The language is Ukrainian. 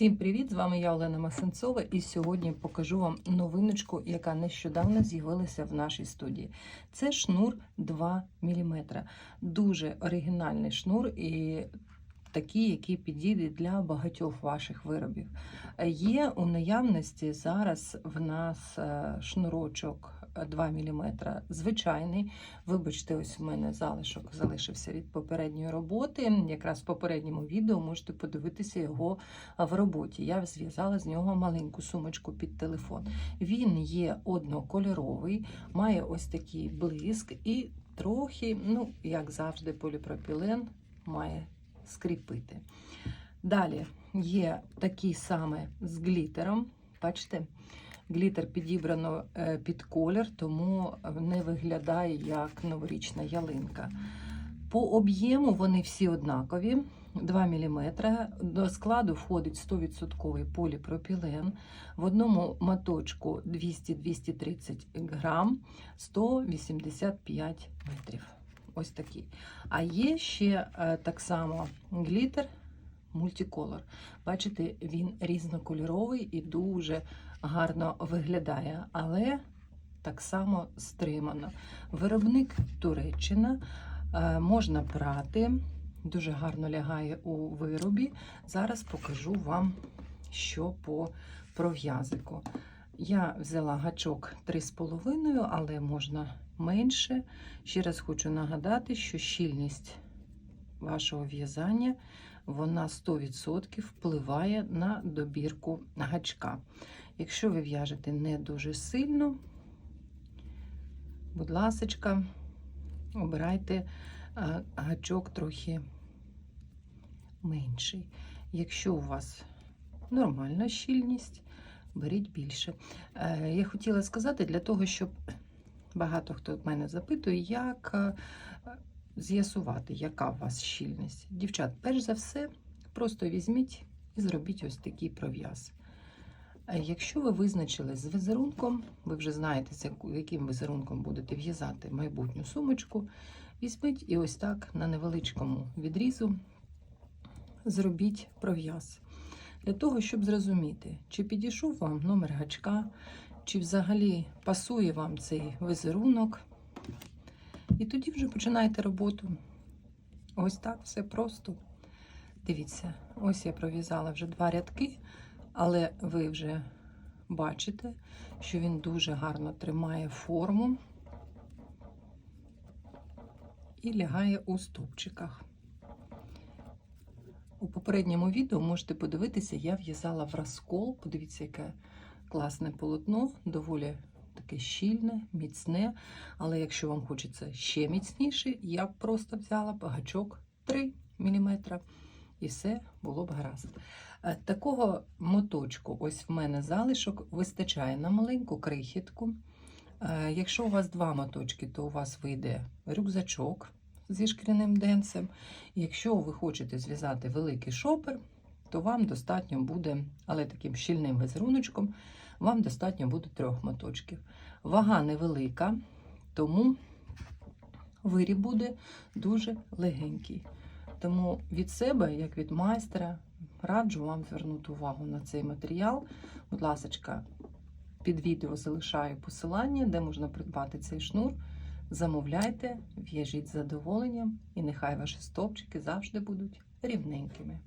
Всім привіт! З вами я Олена Масенцова, і сьогодні покажу вам новиночку, яка нещодавно з'явилася в нашій студії. Це шнур 2 мм. Дуже оригінальний шнур і такий, який підійде для багатьох ваших виробів. Є у наявності зараз в нас е, шнурочок 2 мм, звичайний. Вибачте, ось у мене залишок залишився від попередньої роботи. Якраз в попередньому відео можете подивитися його в роботі. Я зв'язала з нього маленьку сумочку під телефон. Він є однокольоровий, має ось такий блиск і трохи, ну, як завжди, поліпропілен має скріпити. Далі є такий саме з глітером. Бачите? Глітер підібрано е, під колір, тому не виглядає як новорічна ялинка. По об'єму вони всі однакові. 2 мм. До складу входить 100% поліпропілен. В одному моточку 200-230 грам, 185 метрів. Ось такий. А є ще е, так само глітер мультиколор. Бачите, він різнокольоровий і дуже гарно виглядає, але так само стримано. Виробник Туреччина е, можна прати, дуже гарно лягає у виробі. Зараз покажу вам, що по пров'язику. Я взяла гачок 3,5, але можна менше. Ще раз хочу нагадати, що щільність вашого в'язання вона 100% впливає на добірку гачка. Якщо ви в'яжете не дуже сильно, будь ласка, обирайте гачок трохи менший. Якщо у вас нормальна щільність, беріть більше. Е, я хотіла сказати для того, щоб багато хто мене запитує, як е, з'ясувати, яка у вас щільність. Дівчат, перш за все, просто візьміть і зробіть ось такий пров'яз. Якщо ви визначились з візерунком, ви вже знаєте, з яким візерунком будете в'язати майбутню сумочку, візьміть і ось так на невеличкому відрізу зробіть пров'яз. Для того, щоб зрозуміти, чи підійшов вам номер гачка, чи взагалі пасує вам цей візерунок. І тоді вже починаєте роботу. Ось так все просто. Дивіться, ось я пров'язала вже два рядки, але ви вже бачите, що він дуже гарно тримає форму і лягає у стовпчиках. У попередньому відео можете подивитися, я в'язала в розкол. Подивіться, яке класне полотно, доволі таке щільне, міцне. Але якщо вам хочеться ще міцніше, я б просто взяла багачок 3 мм і все було б гаразд. Е, такого моточку, ось в мене залишок, вистачає на маленьку крихітку. Е, якщо у вас два моточки, то у вас вийде рюкзачок зі шкіряним денцем. Якщо ви хочете зв'язати великий шопер, то вам достатньо буде, але таким щільним візеруночком, вам достатньо буде трьох моточків. Вага невелика, тому виріб буде дуже легенький. Тому від себе, як від майстра, раджу вам звернути увагу на цей матеріал. Будь ласка, під відео залишаю посилання, де можна придбати цей шнур. Замовляйте, в'яжіть з задоволенням, і нехай ваші стовпчики завжди будуть рівненькими.